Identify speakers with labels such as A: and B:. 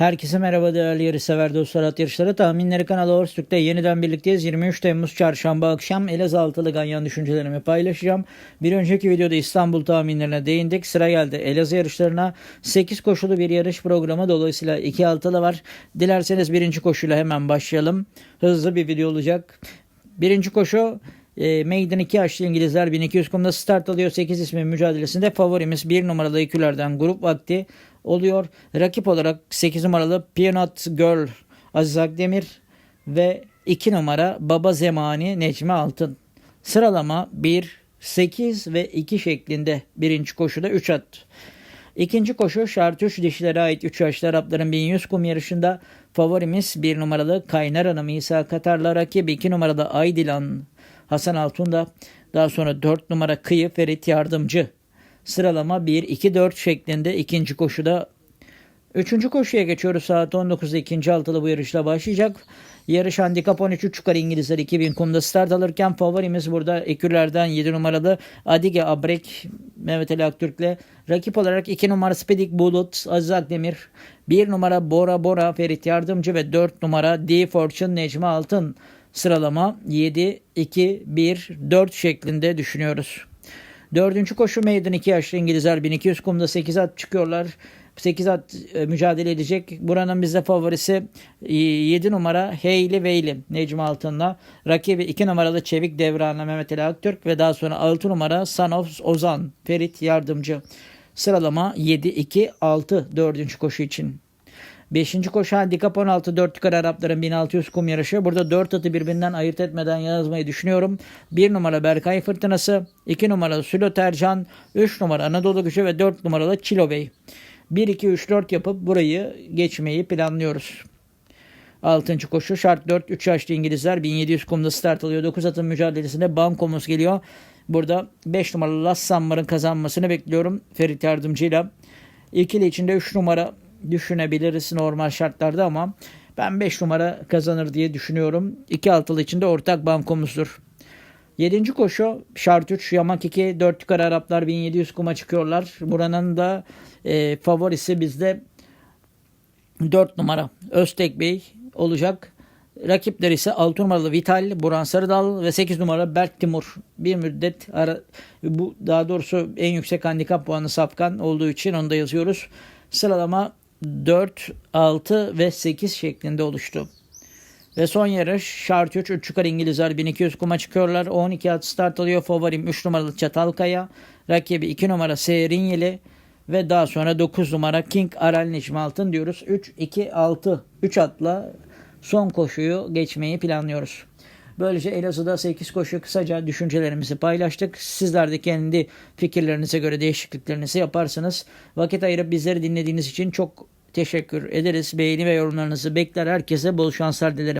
A: Herkese merhaba değerli yarışsever dostlar at yarışları tahminleri kanalı Horstürk'te yeniden birlikteyiz. 23 Temmuz çarşamba akşam Elazığ altılı ganyan düşüncelerimi paylaşacağım. Bir önceki videoda İstanbul tahminlerine değindik. Sıra geldi Elazığ yarışlarına 8 koşulu bir yarış programı dolayısıyla 2 altılı var. Dilerseniz birinci koşuyla hemen başlayalım. Hızlı bir video olacak. Birinci koşu e, Maiden 2 yaşlı İngilizler 1200 kumda start alıyor. 8 ismin mücadelesinde favorimiz 1 numaralı ikülerden grup vakti oluyor. Rakip olarak 8 numaralı Peanut Girl Aziz Akdemir ve 2 numara Baba Zemani Necmi Altın. Sıralama 1, 8 ve 2 şeklinde birinci koşuda 3 at. İkinci koşu şart 3 dişilere ait 3 yaşlı Arapların 1100 kum yarışında favorimiz 1 numaralı Kaynar Hanım İsa Katar'la rakibi 2 numaralı Aydilan Hasan Altun'da daha sonra 4 numara Kıyı Ferit Yardımcı. Sıralama 1-2-4 şeklinde ikinci koşuda. Üçüncü koşuya geçiyoruz. Saat 19'da ikinci altılı bu yarışla başlayacak. Yarış handikap 13 çıkar İngilizler 2000 kumda start alırken favorimiz burada ekürlerden 7 numaralı Adige Abrek Mehmet Ali Aktürk'le rakip olarak 2 numara Spedik Bulut Aziz Akdemir 1 numara Bora Bora Ferit Yardımcı ve 4 numara D Fortune Necmi Altın sıralama 7 2 1 4 şeklinde düşünüyoruz. Dördüncü koşu meydan 2 yaşlı İngilizler 1200 kumda 8 at çıkıyorlar. 8 at e, mücadele edecek. Buranın bizde favorisi 7 numara Heyli Veyli Necmi Altın'la. Rakibi 2 numaralı Çevik Devran'la Mehmet Ali Aktürk ve daha sonra 6 numara Sanof Ozan Ferit Yardımcı. Sıralama 7-2-6 dördüncü koşu için. Beşinci koşu handikap 16 4 yukarı Arapların 1600 kum yarışı. Burada 4 atı birbirinden ayırt etmeden yazmayı düşünüyorum. 1 numara Berkay Fırtınası, 2 numara Sülo Tercan, 3 numara Anadolu Gücü ve 4 numaralı Çilo Bey. 1 2 3 4 yapıp burayı geçmeyi planlıyoruz. 6. koşu şart 4 3 yaşlı İngilizler 1700 kumda start alıyor. 9 atın mücadelesinde Bankomuz geliyor. Burada 5 numaralı Las Sammar'ın kazanmasını bekliyorum Ferit Yardımcı'yla. İkili içinde 3 numara düşünebiliriz normal şartlarda ama ben 5 numara kazanır diye düşünüyorum. 2 altılı içinde ortak bankomuzdur. 7. koşu şart 3 yamak 2 4 yukarı Araplar 1700 kuma çıkıyorlar. Buranın da e, favorisi bizde 4 numara Öztek Bey olacak. Rakipler ise 6 numaralı Vital, Burhan Sarıdal ve 8 numara Berk Timur. Bir müddet ara, bu daha doğrusu en yüksek handikap puanı Safkan olduğu için onu da yazıyoruz. Sıralama 4, 6 ve 8 şeklinde oluştu. Ve son yarış şart 3 3 yukarı İngilizler 1200 kuma çıkıyorlar. 12 at start alıyor. Favorim 3 numaralı Çatalkaya. Rakibi 2 numara Serinyeli. Ve daha sonra 9 numara King Aral Necmi Altın diyoruz. 3, 2, 6. 3 atla son koşuyu geçmeyi planlıyoruz. Böylece Elazığ'da 8 koşu kısaca düşüncelerimizi paylaştık. Sizler de kendi fikirlerinize göre değişikliklerinizi yaparsınız. Vakit ayırıp bizleri dinlediğiniz için çok teşekkür ederiz. Beğeni ve yorumlarınızı bekler. Herkese bol şanslar dilerim.